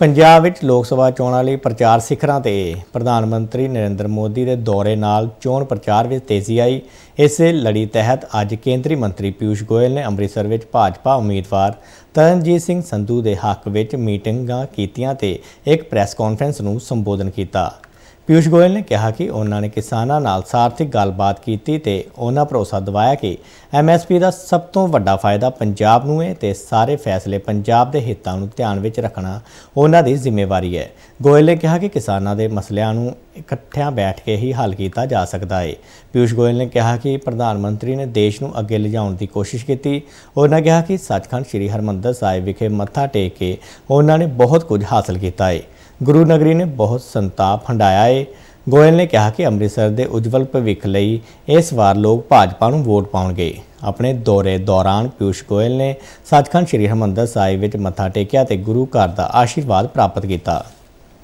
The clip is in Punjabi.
ਪੰਜਾਬ ਵਿੱਚ ਲੋਕ ਸਭਾ ਚੋਣਾਂ ਲਈ ਪ੍ਰਚਾਰ ਸਿਖਰਾਂ ਤੇ ਪ੍ਰਧਾਨ ਮੰਤਰੀ ਨਰਿੰਦਰ ਮੋਦੀ ਦੇ ਦੌਰੇ ਨਾਲ ਚੋਣ ਪ੍ਰਚਾਰ ਵਿੱਚ ਤੇਜ਼ੀ ਆਈ। ਇਸੇ ਲੜੀ ਤਹਿਤ ਅੱਜ ਕੇਂਦਰੀ ਮੰਤਰੀ ਪਿਊਸ਼ ਗੋਇਲ ਨੇ ਅੰਮ੍ਰਿਤਸਰ ਵਿੱਚ ਭਾਜਪਾ ਉਮੀਦਵਾਰ ਤਰਨਜੀਤ ਸਿੰਘ ਸੰਧੂ ਦੇ ਹੱਕ ਵਿੱਚ ਮੀਟਿੰਗਾਂ ਕੀਤੀਆਂ ਤੇ ਇੱਕ ਪ੍ਰੈਸ ਕਾਨਫਰੰਸ ਨੂੰ ਸੰਬੋਧਨ ਕੀਤਾ। ਪਿਊਸ਼ ਗੋਇਲ ਨੇ ਕਿਹਾ ਕਿ ਉਹਨਾਂ ਨੇ ਕਿਸਾਨਾਂ ਨਾਲ ਸਾਰਥਿਕ ਗੱਲਬਾਤ ਕੀਤੀ ਤੇ ਉਹਨਾਂ ਭਰੋਸਾ ਦਿਵਾਇਆ ਕਿ ਐਮਐਸਪੀ ਦਾ ਸਭ ਤੋਂ ਵੱਡਾ ਫਾਇਦਾ ਪੰਜਾਬ ਨੂੰ ਹੈ ਤੇ ਸਾਰੇ ਫੈਸਲੇ ਪੰਜਾਬ ਦੇ ਹਿੱਤਾਂ ਨੂੰ ਧਿਆਨ ਵਿੱਚ ਰੱਖਣਾ ਉਹਨਾਂ ਦੀ ਜ਼ਿੰਮੇਵਾਰੀ ਹੈ। ਗੋਇਲ ਨੇ ਕਿਹਾ ਕਿ ਕਿਸਾਨਾਂ ਦੇ ਮਸਲਿਆਂ ਨੂੰ ਇਕੱਠਿਆਂ ਬੈਠ ਕੇ ਹੀ ਹੱਲ ਕੀਤਾ ਜਾ ਸਕਦਾ ਹੈ। ਪਿਊਸ਼ ਗੋਇਲ ਨੇ ਕਿਹਾ ਕਿ ਪ੍ਰਧਾਨ ਮੰਤਰੀ ਨੇ ਦੇਸ਼ ਨੂੰ ਅੱਗੇ ਲਿਜਾਉਣ ਦੀ ਕੋਸ਼ਿਸ਼ ਕੀਤੀ। ਉਹਨਾਂ ਕਿਹਾ ਕਿ ਸੱਚਖੰਡ ਸ੍ਰੀ ਹਰਮੰਦਰ ਸਾਹਿਬ ਵਿਖੇ ਮੱਥਾ ਟੇਕ ਕੇ ਉਹਨਾਂ ਨੇ ਬਹੁਤ ਕੁਝ ਹਾਸਲ ਕੀਤਾ ਹੈ। ਗੁਰੂ ਨਗਰੀ ਨੇ ਬਹੁਤ ਸੰਤਾਪ ਹੰਡਾਇਆ ਏ। ਗੋਇਲ ਨੇ ਕਿਹਾ ਕਿ ਅੰਮ੍ਰਿਤਸਰ ਦੇ ਉਜਵਲ ਭਵਿੱਖ ਲਈ ਇਸ ਵਾਰ ਲੋਕ ਭਾਜਪਾ ਨੂੰ ਵੋਟ ਪਾਉਣਗੇ। ਆਪਣੇ ਦੌਰੇ ਦੌਰਾਨ ਪਿਊਸ਼ ਗੋਇਲ ਨੇ ਸੱਚਖੰਡ ਸ੍ਰੀ ਹਰਮੰਦਰ ਸਾਹਿਬ ਵਿੱਚ ਮੱਥਾ ਟੇਕਿਆ ਤੇ ਗੁਰੂ ਘਰ ਦਾ ਆਸ਼ੀਰਵਾਦ ਪ੍ਰਾਪਤ ਕੀਤਾ।